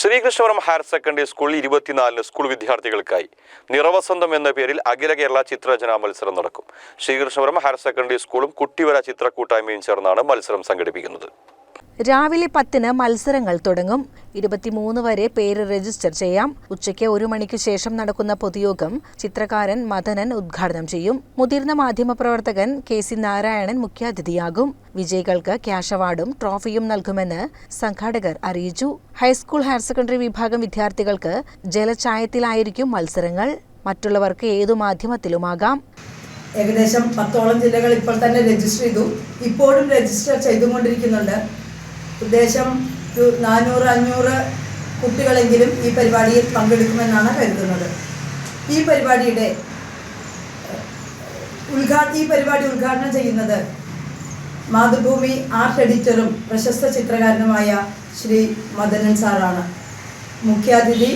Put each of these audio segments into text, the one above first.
Sreekrishnapuram higher secondary school ഇരുപത്തിനാലിന് school വിദ്യാർത്ഥികൾക്കായി നിറവസന്തം എന്ന പേരിൽ അഖില കേരള ചിത്രരചനാ മത്സരം നടക്കും. ശ്രീകൃഷ്ണപുരം ഹയർ സെക്കൻഡറി സ്കൂളും കുട്ടിവര ചിത്ര കൂട്ടായ്മയും ചേർന്നാണ് മത്സരം സംഘടിപ്പിക്കുന്നത്. രാവിലെ പത്തിന് മത്സരങ്ങൾ തുടങ്ങും. ഇരുപത്തിമൂന്ന് വരെ പേര് രജിസ്റ്റർ ചെയ്യാം. ഉച്ചയ്ക്ക് ഒരു മണിക്ക് ശേഷം നടക്കുന്ന പൊതുയോഗം ചിത്രകാരൻ മദനൻ ഉദ്ഘാടനം ചെയ്യും. മുതിർന്ന മാധ്യമപ്രവർത്തകൻ കെ സി നാരായണൻ മുഖ്യാതിഥിയാകും. വിജയികൾക്ക് ക്യാഷ് അവാർഡും ട്രോഫിയും നൽകുമെന്ന് സംഘാടകർ അറിയിച്ചു. ഹൈസ്കൂൾ ഹയർ സെക്കൻഡറി വിഭാഗം വിദ്യാർത്ഥികൾക്ക് ജലച്ചായത്തിലായിരിക്കും മത്സരങ്ങൾ. മറ്റുള്ളവർക്ക് ഏതു മാധ്യമത്തിലുമാകാം? ഏകദേശം പത്തോളം ജില്ലകൾ ഇപ്പോൾ തന്നെ രജിസ്റ്റർ ചെയ്തു. ഇപ്പോഴും രജിസ്റ്റർ ചെയ്തുകൊണ്ടിരിക്കുന്നുണ്ട്. ഉദ്ദേശം ഒരു നാനൂറ് അഞ്ഞൂറ് കുട്ടികളെങ്കിലും ഈ പരിപാടിയിൽ പങ്കെടുക്കുമെന്നാണ് കരുതുന്നത്. ഈ പരിപാടിയുടെ ഉദ്ഘാ ഈ പരിപാടി ഉദ്ഘാടനം ചെയ്യുന്നത് മാതൃഭൂമി ആർട്ട് എഡിറ്ററും പ്രശസ്ത ചിത്രകാരനുമായ ശ്രീ മദനൻ സാറാണ്. മുഖ്യാതിഥി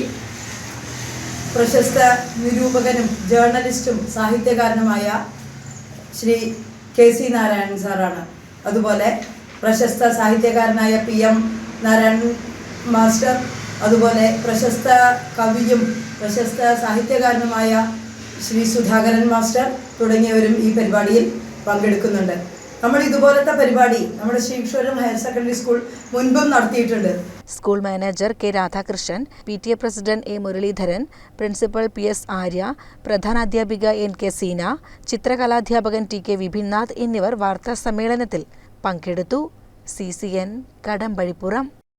പ്രശസ്ത നിരൂപകനും ജേർണലിസ്റ്റും സാഹിത്യകാരനുമായ ശ്രീ കെ സി നാരായണൻ സാറാണ്. അതുപോലെ പ്രശസ്ത സാഹിത്യകാരനായ പി എം നാരായണൻ മാസ്റ്റർ അതുപോലെ പ്രശസ്ത കവിയും പ്രശസ്ത സാഹിത്യകാരനുമായ ശ്രീ സുധാകരൻ മാസ്റ്റർ തുടങ്ങിയവരും ഈ പരിപാടിയിൽ പങ്കെടുക്കുന്നുണ്ട്. നമ്മൾ ഇതുപോലത്തെ പരിപാടി നമ്മുടെ ശ്രീക്ഷോരം ഹയർ സെക്കൻഡറി സ്കൂൾ മുൻപും നടത്തിയിട്ടുണ്ട്. School manager K Radhakrishnan P T A president A Muraleedharan principal P S Arya പ്രധാനാധ്യാപിക N K Seena ചിത്രകലാധ്യാപകൻ ടി കെ വിഭിൻനാഥ് എന്നിവർ വാർത്താ സമ്മേളനത്തിൽ പങ്കെടുത്തു. C C N Kadambazhipuram.